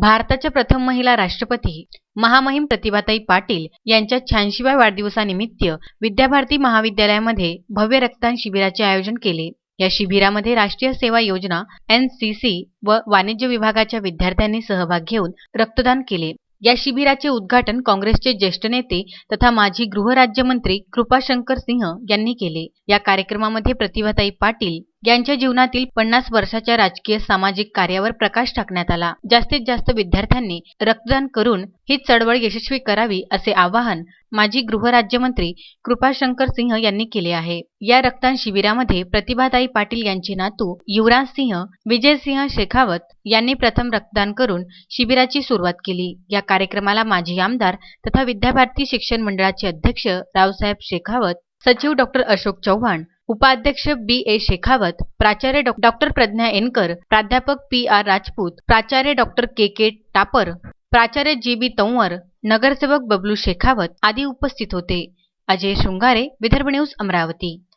भारताच्या प्रथम महिला राष्ट्रपती महामहिम प्रतिभाताई पाटील यांच्या शहाऐंशीव्या वाढदिवसानिमित्त विद्याभारती महाविद्यालयामध्ये भव्य रक्तदान शिबिराचे आयोजन केले. या शिबिरामध्ये राष्ट्रीय सेवा योजना एनसीसी व वाणिज्य विभागाच्या विद्यार्थ्यांनी सहभाग घेऊन रक्तदान केले. या शिबिराचे उद्घाटन काँग्रेसचे ज्येष्ठ नेते तथा माजी गृहराज्यमंत्री कृपाशंकर सिंह यांनी केले. या कार्यक्रमामध्ये प्रतिभाताई पाटील यांच्या जीवनातील पन्नास वर्षाच्या राजकीय सामाजिक कार्यावर प्रकाश टाकण्यात आला. जास्तीत जास्त विद्यार्थ्यांनी रक्तदान करून ही चळवळ यशस्वी करावी असे आवाहन माजी गृहराज्यमंत्री कृपाशंकर सिंह यांनी केले आहे. या रक्तदान शिबिरामध्ये प्रतिभाताई पाटील यांचे नातू युवराज सिंह विजयसिंह शेखावत यांनी प्रथम रक्तदान करून शिबिराची सुरुवात केली. या कार्यक्रमाला माजी आमदार तथा विद्याभारती शिक्षण मंडळाचे अध्यक्ष रावसाहेब शेखावत सचिव डॉक्टर अशोक चव्हाण उपाध्यक्ष बी ए शेखावत प्राचार्य डॉ- डॉक्टर प्रज्ञा एनकर प्राध्यापक पी आर राजपूत प्राचार्य डॉक्टर के के टापर प्राचार्य जी बी तंवर नगरसेवक बबलू शेखावत आदी उपस्थित होते. अजय शृंगारे विदर्भ न्यूज अमरावती.